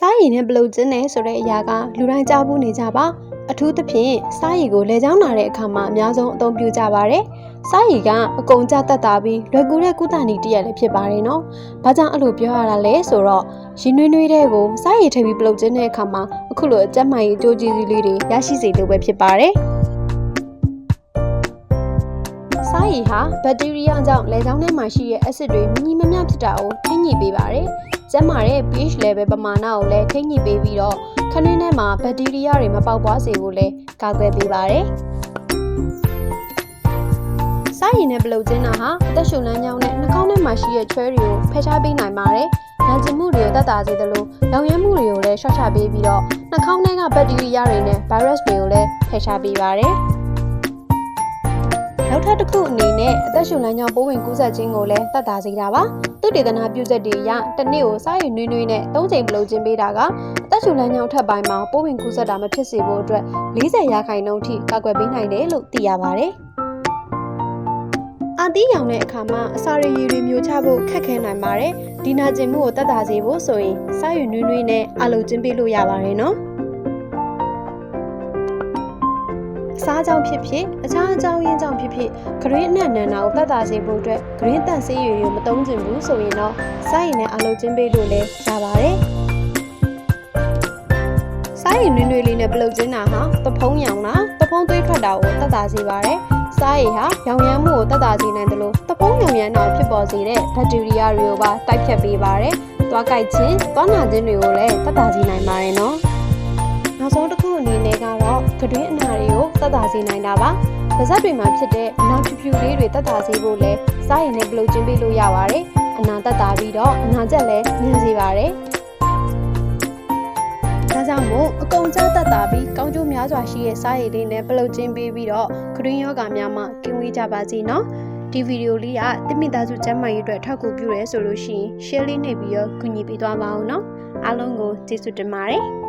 စားရည်နဲ့ပလုတ်ကျင်းတယ်ဆိုတဲ့အရာကလူတိုင်းကြားဘူးနေကြပါအထူးသဖြင့်စားရည်ကိုလေချောင်းနာတဲ့အခါမှာအများဆုံးအသုံးပြုကြပါတယ်စားရည်ကအကုန်ကြတတ်တာပြီးလွယ်ကူတဲ့ကုသနည်းတစ်ရက်လည်းဖြစ်ပါတယ်နော်။ဘာကြောင့်အဲ့လိုပြောရတာလဲဆိုတော့ရင်နွေးနွေးတဲ့ကိုစားရည်ထည့်ပြီးပလုတ်ကျင်းတဲ့အခါမှာအခုလိုအကျက်မှန်ရေးအကျိုးကျေးဇူးလေးတွေရရှိစေလို့ပဲဖြစ်ပါတယ်။စားရည်ဟာဘက်တီးရီးယားကြောင့်လေချောင်းထဲမှာရှိတဲ့ acid တွေမညီမမျှဖြစ်တာကိုထိန်းညှိပေးပါတယ်။ ကျန်းမာတဲ့ pH level ပမာဏကိုလည်းထိန်းညှိပေးပြီးတော့ခနင်းထဲမှာဘက်တီးရီးယားတွေမပေါက်ပွားစေဖို့လည်းကာကွယ်ပေးပါတယ်။စားရည်နဲ့ပလုတ်ကျင်းတာဟာအသက်ရှူလမ်းကြောင်းနဲ့နှာခေါင်းထဲမှာရှိတဲ့ချွဲတွေကိုဖယ်ရှားပေးနိုင်ပါတယ်။နာကျင်မှုတွေကိုတတ်တာစေသလိုရောင်ရဲမှုတွေကိုလည်းရှော့ချပေးပြီးတော့နှာခေါင်းထဲကဘက်တီးရီးယားတွေနဲ့ဗိုင်းရပ်စ်တွေကိုလည်းဖယ်ရှားပေးပါတယ်။နောက် ထပ်တစ်ခုအနေနဲ့အသက်ရှူလမ်းကြောင်းပိုးဝင်ကူးစက်ခြင်းကိုလည်းတတ်တာစေတာပါ။သူတေသနာပြုချက်တွေအရတစ်နေ့ကိုစားရည်နွေးနွေးနဲ့၃ချိန်ပလုတ်ခြင်းပေးတာကအသက်ရှူလမ်းကြောင်းထက်ပိုင်းမှာပိုးဝင်ကူးစက်တာမဖြစ်စေဖို့အတွက်40ရာခိုင်နှုန်းထိကာကွယ်ပေးနိုင်တယ်လို့သိရပါတယ်။အာတီးရောင်တဲ့အခါမှာအစာရည်ရည်တွေမျိုးချဖို့ခက်ခဲနိုင်ပါတယ်။ဒီနာကျင်မှုကိုတတ်တာစေဖို့ဆိုရင်စားရည်နွေးနွေးနဲ့အလုပ်ကျင်းပေးလို့ရပါတယ်နော်။ အစားကြောင့်ဖြစ်ဖြစ်အခြားအကြောင်းရင်းကြောင့်ဖြစ်ဖြစ်ဂရင်းအနက်နန္နာကိုတတ်တာစေဖို့အတွက်ဂရင်းတန့်ဆေးရည်တွေကိုမသုံးချင်ဘူးဆိုရင်တော့စားရည်နဲ့အလုပ်ကျင်းပေးလို့လည်းရပါတယ်။စားရည်နွေးနွေးလေးနဲ့ပလုတ်ကျင်းတာဟာတဖုံးရောင်တာတဖုံးသွေးထွက်တာကိုတတ်တာစေပါတယ်။စားရည်ဟာရောင်ရမ်းမှုကိုတတ်တာစေနိုင်တယ်လို့တဖုံးရောင်ရမ်းတာကိုဖြစ်ပေါ်စေတဲ့ဘက်တီးရီးယားတွေကိုပါတိုက်ဖြတ်ပေးပါတယ်။သွားကြိုက်ခြင်း၊သွားနာခြင်းတွေကိုလည်းတတ်တာစေနိုင်ပါတယ်နော်။ နောက်ဆုံးတစ်ခုအနေနဲ့ကတော့ကတွင်းအနာတွေကိုတတ်တာစေနိုင်တာပါ။ပါးစပ်တွေမှာဖြစ်တဲ့အနာဖြူဖြူလေးတွေတတ်တာစေဖို့လဲစားရည်နဲ့ပလုတ်ကျင်းပေးလို့ရပါတယ်။အနာတတ်တာပြီးတော့အနာကျက်လည်းမြင်စေပါတယ်။ဒါကြောင့်မို့အကုန်ကြားတတ်တာပြီးကောင်းကျိုးများစွာရှိတဲ့စားရည်လေးနဲ့ပလုတ်ကျင်းပေးပြီးတော့ကတွင်းယောဂများမှကင်းဝေးကြပါစေနော်။ဒီဗီဒီယိုလေးကတမိသားစုကျန်းမာရေးအတွက်ထောက်ကူပြုရဲဆိုလို့ရှိရင် share လေးနှိပ်ပြီးတော့ကူညီပေးသွားပါအောင်နော်။အားလုံးကိုကျေးဇူးတင်ပါတယ်။